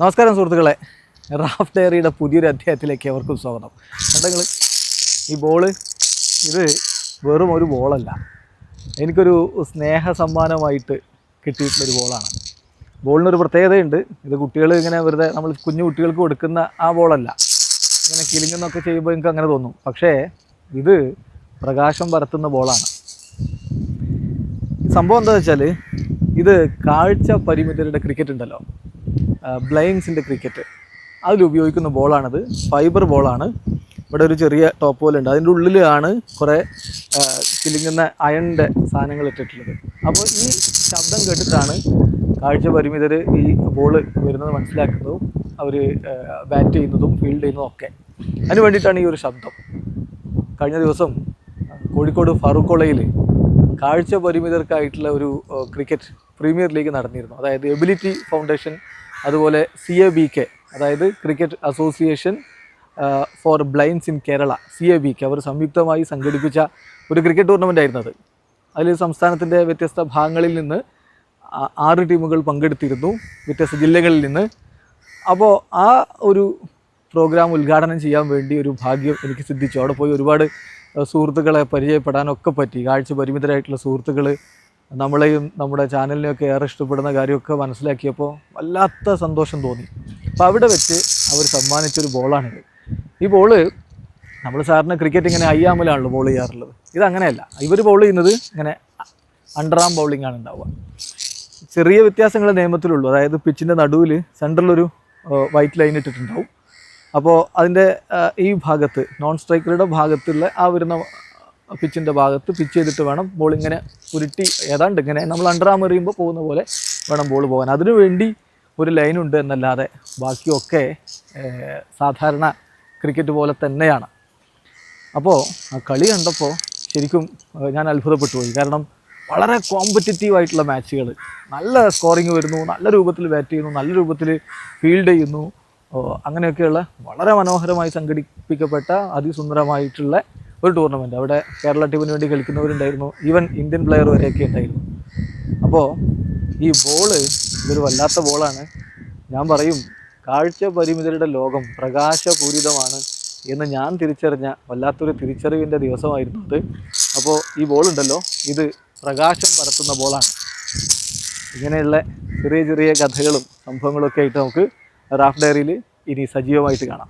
നമസ്കാരം സുഹൃത്തുക്കളെ. റാഫ് ഡയറിയുടെ പുതിയൊരു അധ്യായത്തിലേക്ക് അവർക്കും സ്വാഗതം. കണ്ടെങ്കിൽ ഈ ബോൾ ഇത് വെറും ഒരു ബോളല്ല. എനിക്കൊരു സ്നേഹ സമ്മാനമായിട്ട് കിട്ടിയിട്ടുള്ളൊരു ബോളാണ്. ബോളിനൊരു പ്രത്യേകതയുണ്ട്. ഇത് കുട്ടികൾ ഇങ്ങനെ വെറുതെ നമ്മൾ കുഞ്ഞു കുട്ടികൾക്ക് കൊടുക്കുന്ന ആ ബോളല്ല. ഇങ്ങനെ കിലിങ്ങുന്നൊക്കെ ചെയ്യുമ്പോൾ എനിക്ക് അങ്ങനെ തോന്നും. പക്ഷേ ഇത് പ്രകാശം പരത്തുന്ന ബോളാണ്. സംഭവം എന്താ വെച്ചാൽ ഇത് കാഴ്ച പരിമിതരുടെ ക്രിക്കറ്റ് ഉണ്ടല്ലോ. ബ്ലൈൻസിന്റെ ക്രിക്കറ്റ് അതിൽ ഉപയോഗിക്കുന്ന ബോളാണിത് ഫൈബർ ബോളാണ് ഇവിടെ ഒരു ചെറിയ ടോപ്പ് പോലെ ഉണ്ട്. അതിന്റെ ഉള്ളിലാണ് കുറേ കിലുങ്ങുന്ന അയണിന്റെ സാധനങ്ങൾ ഇട്ടിട്ടുള്ളത്. അപ്പോൾ ഈ ശബ്ദം കേട്ടിട്ടാണ് കാഴ്ച പരിമിതർ ഈ ബോൾ വരുന്നത് മനസ്സിലാക്കുന്നതും അവർ ബാറ്റ് ചെയ്യുന്നതും ഫീൽഡ് ചെയ്യുന്നതും ഒക്കെ. അതിന് വേണ്ടിയിട്ടാണ് ഈ ഒരു ശബ്ദം. കഴിഞ്ഞ ദിവസം കോഴിക്കോട് ഫറൂഖ് കോളേജിൽ കാഴ്ച പരിമിതർക്കായിട്ടുള്ള ഒരു ക്രിക്കറ്റ് പ്രീമിയർ ലീഗ് നടന്നിരുന്നു. അതായത് എബിലിറ്റി ഫൗണ്ടേഷൻ അതുപോലെ സി എ ബി കെ അതായത് cricket association for blinds in Kerala C A B K അവർ സംയുക്തമായി സംഘടിപ്പിച്ച ഒരു ക്രിക്കറ്റ് ടൂർണമെന്റ് ആയിരുന്നത് അതിൽ സംസ്ഥാനത്തിന്റെ വ്യത്യസ്ത ഭാഗങ്ങളിൽ നിന്ന് ആറ് ടീമുകൾ പങ്കെടുത്തിരുന്നു വ്യത്യസ്ത ജില്ലകളിൽ നിന്ന്. അപ്പോൾ ആ ഒരു പ്രോഗ്രാം ഉദ്ഘാടനം ചെയ്യാൻ വേണ്ടി ഒരു ഭാഗ്യം എനിക്ക് സിദ്ധിച്ചു. അവിടെ പോയി ഒരുപാട് സുഹൃത്തുക്കളെ പരിചയപ്പെടാനൊക്കെ പറ്റി. കാഴ്ച പരിമിതരായിട്ടുള്ള സുഹൃത്തുക്കൾ നമ്മളെയും നമ്മുടെ ചാനലിനെയൊക്കെ ഏറെ ഇഷ്ടപ്പെടുന്ന കാര്യമൊക്കെ മനസ്സിലാക്കിയപ്പോൾ വല്ലാത്ത സന്തോഷം തോന്നി. അപ്പോൾ അവിടെ വെച്ച് അവർ സമ്മാനിച്ചൊരു ബോളാണിത്. ഈ ബോൾ നമ്മൾ സാറിന് ക്രിക്കറ്റ് ഇങ്ങനെ അയ്യാമലാണല്ലോ ബോൾ ചെയ്യാറുള്ളത്. ഇത് ഇവർ ബോൾ ചെയ്യുന്നത് ഇങ്ങനെ അണ്ടർ ആം ബൗളിംഗ് ആണ് ഉണ്ടാവുക. ചെറിയ വ്യത്യാസങ്ങൾ നിയമത്തിലുള്ളൂ. അതായത് പിച്ചിന്റെ നടുവിൽ സെൻട്രലൊരു വൈറ്റ് ലൈൻ ഇട്ടിട്ടുണ്ടാവും. അപ്പോൾ അതിന്റെ ഈ ഭാഗത്ത് നോൺ സ്ട്രൈക്കറുടെ ഭാഗത്തുള്ള ആ വരുന്ന പിച്ചിന്റെ ഭാഗത്ത് പിച്ച് ചെയ്തിട്ട് വേണം ബോൾ ഇങ്ങനെ ഉരുട്ടി. ഏതാണ്ട് ഇങ്ങനെ നമ്മൾ അണ്ടറാം എറിയുമ്പോൾ പോകുന്ന പോലെ വേണം ബോൾ പോകാൻ. അതിനുവേണ്ടി ഒരു ലൈനുണ്ട് എന്നല്ലാതെ ബാക്കിയൊക്കെ സാധാരണ ക്രിക്കറ്റ് പോലെ തന്നെയാണ്. അപ്പോൾ ആ കളി കണ്ടപ്പോൾ ശരിക്കും ഞാൻ അത്ഭുതപ്പെട്ടു പോയി. കാരണം വളരെ കോമ്പറ്റിറ്റീവ് ആയിട്ടുള്ള മാച്ചുകൾ നല്ല സ്കോറിങ് വരുന്നു നല്ല രൂപത്തിൽ ബാറ്റ് ചെയ്യുന്നു നല്ല രൂപത്തിൽ ഫീൽഡ് ചെയ്യുന്നു. അങ്ങനെയൊക്കെയുള്ള വളരെ മനോഹരമായി സംഘടിപ്പിക്കപ്പെട്ട അതിസുന്ദരമായിട്ടുള്ള ഒരു ടൂർണമെന്റ് അവിടെ കേരള ടീമിന് വേണ്ടി കളിക്കുന്നവരുണ്ടായിരുന്നു. ഈവൻ ഇന്ത്യൻ പ്ലെയർ വരെയൊക്കെ ഉണ്ടായിരുന്നു. അപ്പോൾ ഈ ബോൾ ഇതൊരു വല്ലാത്ത ബോളാണ് ഞാൻ പറയും കാഴ്ച പരിമിതരുടെ ലോകം പ്രകാശപൂരിതമാണ് എന്ന് ഞാൻ തിരിച്ചറിഞ്ഞ വല്ലാത്തൊരു തിരിച്ചറിവിന്റെ ദിവസമായിരുന്നു അത്. അപ്പോൾ ഈ ബോളുണ്ടല്ലോ ഇത് പ്രകാശം പരത്തുന്ന ബോളാണ് ഇങ്ങനെയുള്ള ചെറിയ ചെറിയ കഥകളും സംഭവങ്ങളൊക്കെ ആയിട്ട് നമുക്ക് റാഫ് ഡയറിയിൽ ഇനി സജീവമായിട്ട് കാണാം.